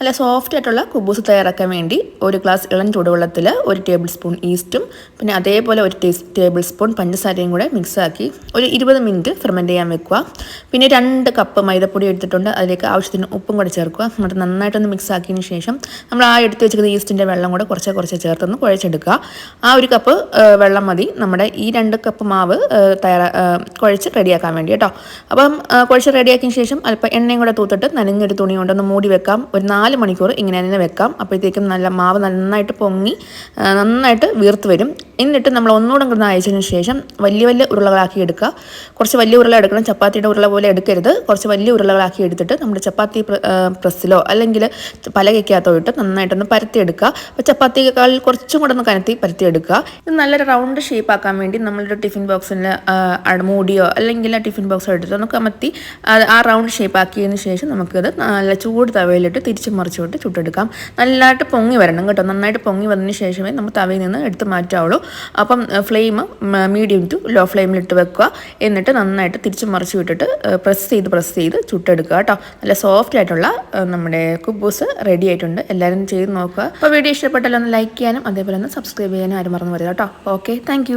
നല്ല സോഫ്റ്റ് ആയിട്ടുള്ള കുബൂസ് തയ്യാറാക്കാൻ വേണ്ടി ഒരു ഗ്ലാസ് ഇളം ചൂടുവെള്ളത്തിൽ ഒരു ടേബിൾ സ്പൂൺ ഈസ്റ്റും പിന്നെ അതേപോലെ ഒരു ടേബിൾ സ്പൂൺ പഞ്ചസാരയും കൂടെ മിക്സാക്കി ഒരു ഇരുപത് മിനിറ്റ് ഫെർമെന്റ് ചെയ്യാൻ വെക്കുക. പിന്നെ രണ്ട് കപ്പ് മൈദപ്പൊടി എടുത്തിട്ടുണ്ട് അതിലേക്ക് ആവശ്യത്തിന് ഉപ്പും കൂടെ ചേർക്കുക. എന്നിട്ട് നന്നായിട്ടൊന്ന് മിക്സ് ആക്കിയതിന് ശേഷം നമ്മൾ ആ എടുത്ത് വെച്ചിരിക്കുന്ന ഈസ്റ്റിന്റെ വെള്ളം കൂടെ കുറച്ച് കുറച്ച് ചേർത്തൊന്ന് കുഴച്ചെടുക്കുക. ആ ഒരു കപ്പ് വെള്ളം മതി. നമ്മുടെ ഈ രണ്ട് കപ്പ് മാവ് തയ്യാറാ കുഴച്ച് റെഡിയാക്കാൻ വേണ്ടി കേട്ടോ. അപ്പം കുഴച്ച് റെഡിയാക്കിയ ശേഷം അല്പം എണ്ണയും കൂടെ തൂത്തിട്ട് നനഞ്ഞൊരു തുണി കൊണ്ടൊന്ന് മൂടി വെക്കാം. ഒരു നാല് നാല് മണിക്കൂർ ഇങ്ങനെ തന്നെ വെക്കാം. അപ്പോഴത്തേക്കും നല്ല മാവ് നന്നായിട്ട് പൊങ്ങി നന്നായിട്ട് വീർത്ത് വരും. എന്നിട്ട് നമ്മൾ ഒന്നുകൂടെ കൂടെ അയച്ചതിന് ശേഷം വലിയ വലിയ ഉരുളകളാക്കി എടുക്കുക. കുറച്ച് വലിയ ഉരുള എടുക്കണം. ചപ്പാത്തിയുടെ ഉരുള പോലെ എടുക്കരുത്. കുറച്ച് വലിയ ഉരുളകളാക്കി എടുത്തിട്ട് നമ്മുടെ ചപ്പാത്തി പ്രസ്സിലോ അല്ലെങ്കിൽ പലകയ്ക്കകത്തോ ഇട്ട് നന്നായിട്ടൊന്ന് പരത്തിയെടുക്കുക. അപ്പോൾ ചപ്പാത്തിയേക്കാൾ കുറച്ചും കൂടെ ഒന്ന് കനത്തി പരത്തിയെടുക്കുക. ഇത് നല്ലൊരു റൗണ്ട് ഷേപ്പ് ആക്കാൻ വേണ്ടി നമ്മളൊരു ടിഫിൻ ബോക്സിൽ മൂടിയോ അല്ലെങ്കിൽ ടിഫിൻ ബോക്സോ എടുത്ത് ഒന്ന് കമത്തി ആ റൗണ്ട് ഷേപ്പ് ആക്കിയതിന് ശേഷം നമുക്കത് നല്ല ചൂട് തവയിലിട്ട് തിരിച്ച് മറിച്ചുകൊണ്ട് ചുട്ടെടുക്കാം. നല്ലതായിട്ട് പൊങ്ങി വരണം കേട്ടോ. നന്നായിട്ട് പൊങ്ങി വന്നതിന് ശേഷമേ നമ്മൾ തവയിൽ നിന്ന് എടുത്ത് മാറ്റാവുള്ളൂ. അപ്പം ഫ്ലെയിം മീഡിയം ടു ലോ ഫ്ലെയിമിലിട്ട് വെക്കുക. എന്നിട്ട് നന്നായിട്ട് തിരിച്ച് മറിച്ച് വിട്ടിട്ട് പ്രസ് ചെയ്ത് പ്രസ് ചെയ്ത് ചുട്ടെടുക്കുക കേട്ടോ. നല്ല സോഫ്റ്റ് ആയിട്ടുള്ള നമ്മുടെ കുബൂസ് റെഡി ആയിട്ടുണ്ട്. എല്ലാവരും ചെയ്ത് നോക്കുക. അപ്പോൾ വീഡിയോ ഇഷ്ടപ്പെട്ടാലൊന്ന് ലൈക്ക് ചെയ്യാനും അതേപോലെ ഒന്ന് സബ്സ്ക്രൈബ് ചെയ്യാനും ആരും മറന്നു വരിക കേട്ടോ. Okay thank